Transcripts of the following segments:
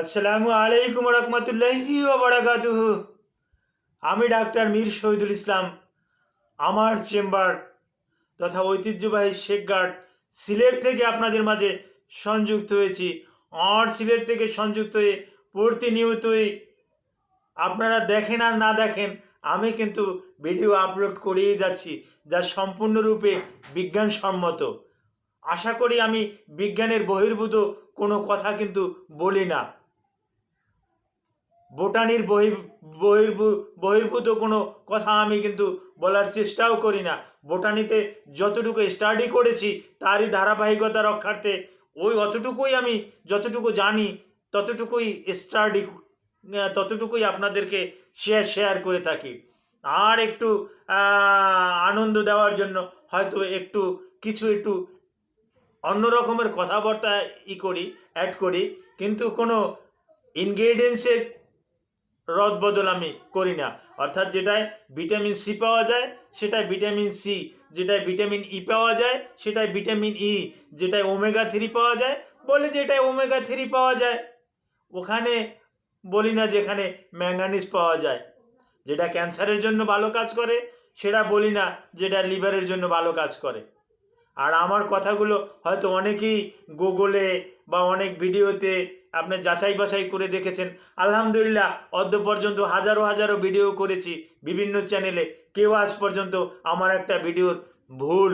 আসসালামু আলাইকুম রহমতুল্লাহি বারাকাতুহু। আমি ডাক্তার মীর শহীদুল ইসলাম, আমার চেম্বার তথা ঐতিহ্যবাহী শেখগার্ড সিলেট থেকে আপনাদের মাঝে সংযুক্ত হয়েছি। আর সিলেট থেকে সংযুক্ত হয়ে প্রতিনিয়তই আপনারা দেখেন আর না দেখেন, আমি কিন্তু ভিডিও আপলোড করেই যাচ্ছি, যা সম্পূর্ণরূপে বিজ্ঞানসম্মত। আশা করি আমি বিজ্ঞানের বহির্ভূত কোনো কথা কিন্তু বলি না। বোটানির বহি বহির্ভূ- বহির্ভূত কোনো কথা আমি কিন্তু বলার চেষ্টাও করি না। বোটানিতে যতটুকু স্টাডি করেছি, তারই ধারাবাহিকতা রক্ষার্থে ওই অতটুকুই আমি যতটুকু জানি, ততটুকুই স্টাডি ততটুকুই আপনাদেরকে শেয়ার শেয়ার করে থাকি। আর একটু আনন্দ দেওয়ার জন্য হয়তো একটু, কিছু একটু অন্য রকমের কথাবার্তা ই করি অ্যাড করি, কিন্তু কোনো ইনগ্রেডিয়েন্টসের রদবদল আমি করি না। অর্থাৎ যেটায় ভিটামিন সি পাওয়া যায়, সেটায় ভিটামিন সি যেটায় ভিটামিন ই পাওয়া যায়, সেটায় ভিটামিন ই যেটায় ওমেগা থ্রি পাওয়া যায়, বলে যে এটায় ওমেগা থ্রি পাওয়া যায়। ওখানে বলি না যেখানে ম্যাঙ্গানিজ পাওয়া যায়। যেটা ক্যান্সারের জন্য ভালো কাজ করে, সেটা বলি না যেটা লিভারের জন্য ভালো কাজ করে। আর আমার কথাগুলো হয়তো অনেকেই গুগলে বা অনেক ভিডিওতে আপনি যাচাই বাছাই করে দেখেছেন। আলহামদুলিল্লাহ অদ্য পর্যন্ত হাজারো হাজারো ভিডিও করেছি বিভিন্ন চ্যানেলে। কেউ আজ পর্যন্ত আমার একটা ভিডিওর ভুল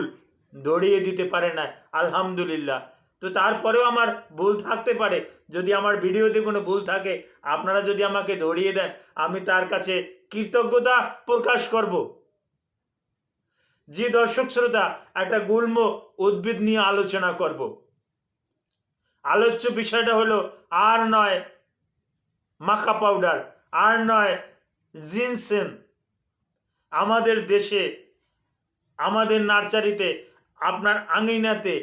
ধরিয়ে দিতে পারে না আলহামদুলিল্লাহ। তো তারপরেও আমার ভুল থাকতে পারে। যদি আমার ভিডিওতে কোনো ভুল থাকে, আপনারা যদি আমাকে ধরিয়ে দেন, আমি তার কাছে কৃতজ্ঞতা প্রকাশ করব। জি দর্শক শ্রোতা, একটা গুল্ম উদ্ভিদ নিয়ে আলোচনা করব। আলোচ্য বিষয়টা হলো আর নয় মাখা পাউডার আর নয় জিনসেন আমাদের দেশে, আমাদের নার্সারিতে, আপনার আঙিনাতে,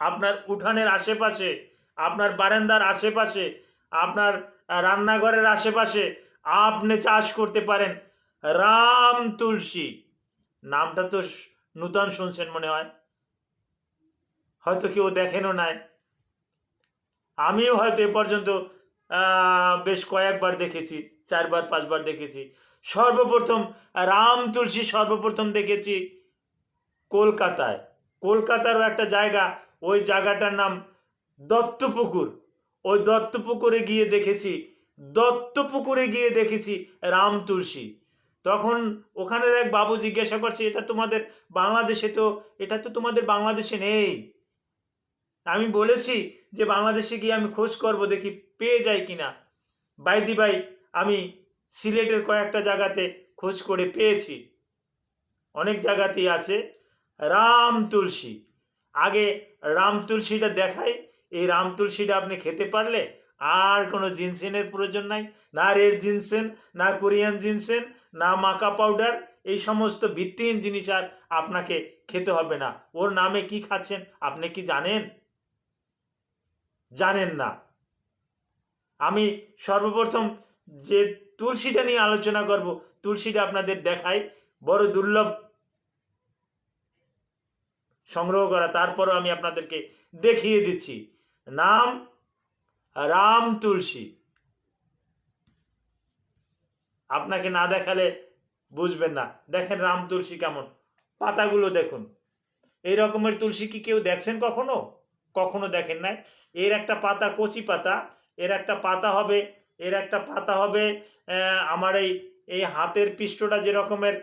আপনার উঠানের আশেপাশে, আপনার বারান্দার আশেপাশে, আপনার রান্নাঘরের আশেপাশে আপনি চাষ করতে পারেন রাম তুলসী। নামটা তো নূতন শুনছেন মনে হয়। হয়তো কেউ দেখেনও নাই। আমিও হয়তো এ পর্যন্ত বেশ কয়েকবার দেখেছি, চারবার, পাঁচবার দেখেছি। সর্বপ্রথম, রাম তুলসী সর্বপ্রথম দেখেছি কলকাতায়। কলকাতারও একটা জায়গা, ওই জায়গাটার নাম দত্তপুকুর। ওই দত্তপুকুরে গিয়ে দেখেছি, দত্তপুকুরে গিয়ে দেখেছি রাম তুলসী। তখন ওখানের এক বাবু জিজ্ঞাসা করছে, এটা তোমাদের বাংলাদেশে তো, এটা তো তোমাদের বাংলাদেশে নেই। আমি বলেছি যে বাংলাদেশে গিয়ে আমি খোঁজ করব, দেখি পেয়ে যাই কিনা। বাইদি বাই আমি সিলেটের কয়েকটা জায়গাতে খোঁজ করে পেয়েছি। অনেক জায়গাতেই আছে। রাম তুলসী। আগে রাম তুলসীটা দেখাই। এই রাম তুলসীটা আপনি খেতে পারলে আর কোনো জিনসেনের প্রয়োজন নাই। না রেড জিনসেন, না কোরিয়ান জিনসেন, না মাকা পাউডার, এই সমস্ত ভিত্তিহীন জিনিস আর আপনাকে খেতে হবে না। ওর নামে কি খাচ্ছেন, আপনি কি জানেন? জানেন না। আমি সর্বপ্রথম যে তুলসীটা নিয়ে আলোচনা করব, তুলসীটা আপনাদের দেখাই, বড় দুর্লভ সংগ্রহ করা, তারপরও আমি আপনাদেরকে দেখিয়ে দিচ্ছি। নাম রাম তুলসী। আপনাকে না দেখালে বুঝবেন না। দেখেন রাম তুলসী কেমন। পাতাগুলো দেখুন। এই রকমের তুলসী কি কেউ দেখছেন কখনো? কখনো দেখেন নাই। এর একটা পাতা কচি পাতা, এর একটা পাতা হবে, এর একটা পাতা হবে আমার এই এই হাতের পৃষ্ঠটা যে রকমের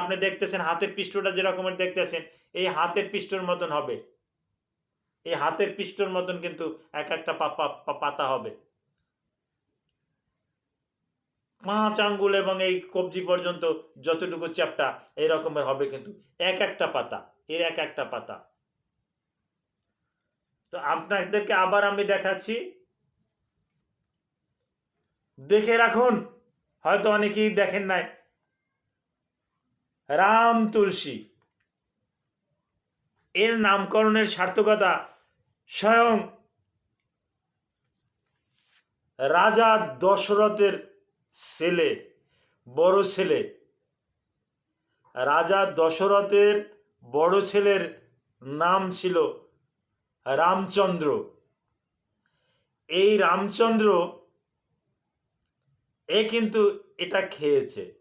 আপনি দেখতেছেন, হাতের পৃষ্ঠটা যে রকমের দেখতেছেন, এই হাতের পৃষ্ঠর মতন হবে। এই হাতের পৃষ্ঠর মতন কিন্তু এক একটা পাতা হবে। পাঁচ আঙ্গুল এবং এই কবজি পর্যন্ত যতটুকু চ্যাপটা, এই রকমের হবে কিন্তু। এক একটা পাতা, এর এক একটা পাতা। তো আপনাদেরকে আবার আমি দেখাচ্ছি। দেখে রাখুন, হয়তো অনেকেই দেখেন নাই। রাম তুলসী। এর নামকরণের সার্থকতা স্বয়ং রাজা দশরথের ছেলে, বড় ছেলে। রাজা দশরথের বড় ছেলের নাম ছিল রামচন্দ্র। এই রামচন্দ্র, এ কিন্তু এটা খেয়েছে।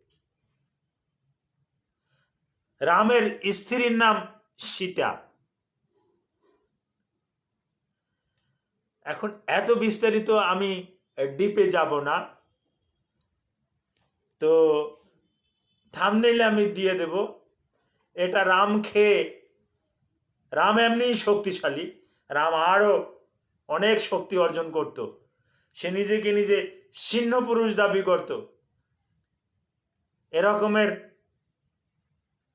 রামের স্ত্রীর নাম সীতা। এখন এত বিস্তারিত আমি ডিপে যাব না। তো থামনেলে আমি দিয়ে দেব। এটা রাম খেয়ে, রাম এমনিই শক্তিশালী। রাম আরও অনেক শক্তি অর্জন করত। সে নিজেকে নিজে সিংহ পুরুষ দাবি করত। এরকমের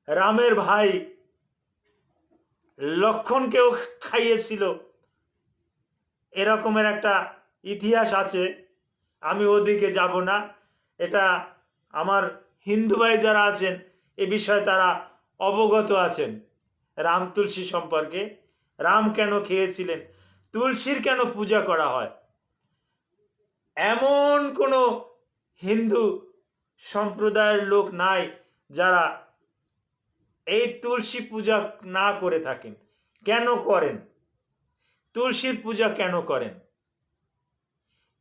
রামের ভাই লক্ষণকেও খাইয়েছিল। এরকমের একটা ইতিহাস আছে, আমি ওদিকে যাব না। এটা আমার হিন্দু ভাই যারা আছেন, এ বিষয়ে তারা অবগত আছেন। রাম তুলসী সম্পর্কে রাম কেন খেয়েছিলেন? তুলসীর কেন পূজা করা হয়? এমন কোনো হিন্দু সম্প্রদায়ের লোক নাই যারা এই তুলসী পূজা না করে থাকেন। কেন করেন? তুলসীর পূজা কেন করেন?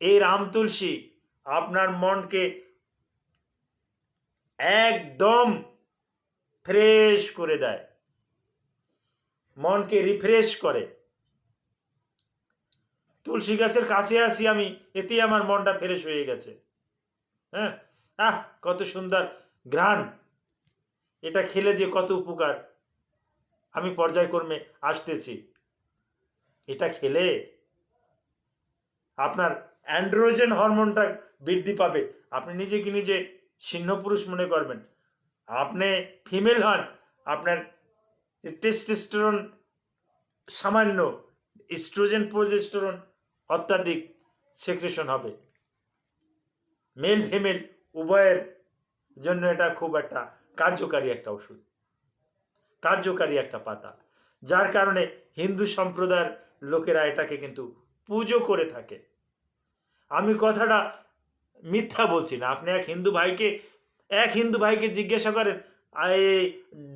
এই রাম তুলসী আপনার মনকে একদম ফ্রেশ করে দেয়। মনকে রিফ্রেশ করে। তুলসী গাছের কাছে আসি আমি, এতেই আমার মনটা ফ্রেশ হয়ে গেছে। হ্যাঁ? আহ, কত সুন্দর ঘ্রাণ। এটা খেলে যে কত উপকার। আমি পর্যায়ক্রমে আসতেছি। এটা খেলে আপনার অ্যান্ড্রোজেন হরমোনটা বৃদ্ধি পাবে। আপনি নিজেকে নিজে সিংহ পুরুষ মনে করবেন। আপনি ফিমেল হন, আপনার টেস্টোস্টেরন সামান্য ইস্ট্রোজেন প্রোজেস্টেরন অত্যাধিক সেক্রেশন হবে। মেল ফিমেল উভয়ের জন্য এটা খুব একটা কার্যকারী একটা ওষুধ। কার্যকারী একটা পাতা। যার কারণে হিন্দু সম্প্রদায়ের লোকেরা এটাকে কিন্তু পুজো করে থাকে। আমি কথাটা মিথ্যা বলছি না। আপনি এক হিন্দু ভাইকে, এক হিন্দু ভাইকে জিজ্ঞাসা করেন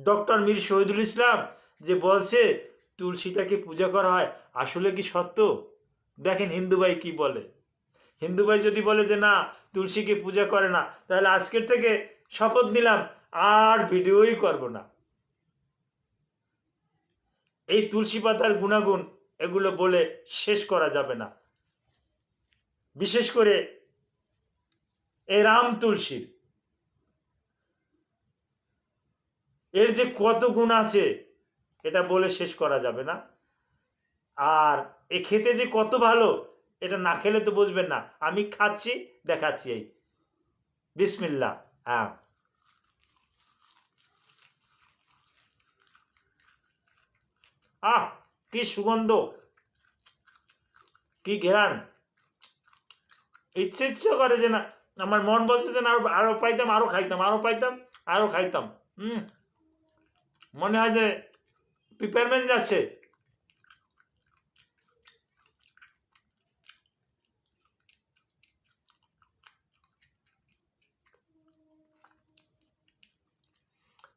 ডক্টর মীর শহীদুল ইসলাম যে বলছে, তুলসীটাকে পূজা করা হয়, আসলে কি সত্য? দেখেন হিন্দু ভাই কি বলে। হিন্দু ভাই যদি বলে যে না, তুলসীকে পূজা করে না, তাহলে আজকের থেকে শপথ নিলাম, আর ভিডিওই করব না। এই তুলসী পাতার গুণাগুণ, এগুলো বলে শেষ করা যাবে না। বিশেষ করে এই রাম তুলসীর। এর যে কত গুণ আছে, এটা বলে শেষ করা যাবে না। আর এ খেতে যে কত ভালো, এটা না খেলে তো বুঝবেন না। আমি খাচ্ছি, দেখাচ্ছি এই। বিসমিল্লা হ্যাঁ। আহ, কি সুগন্ধ। কি ঘেরান ইচ্ছে ইচ্ছে করে যে না, আমার মন বলছে যে না, আরও আরও পাইতাম, আরও খাইতাম, আরও পাইতাম, আরও খাইতাম। হুম। মনে হয় যে পিপারমেন্ট যাচ্ছে।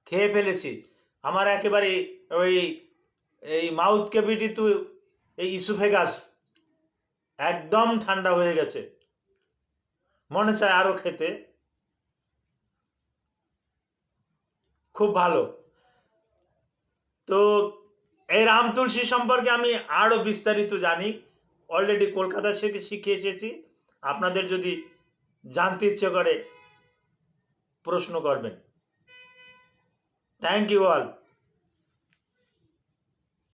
খেয়ে ফেলেছি। আমার একেবারে ওই, এই মাউথ ক্যাভিটি টু এই ইসুফেগাস একদম ঠান্ডা হয়ে গেছে। মনে চায় আরও খেতে। খুব ভালো। তো এই রাম তুলসী সম্পর্কে আমি আরও বিস্তারিত জানি। অলরেডি কলকাতা থেকে শিখে এসেছি। আপনাদের যদি জানতে ইচ্ছে করে প্রশ্ন করবেন। Thank you all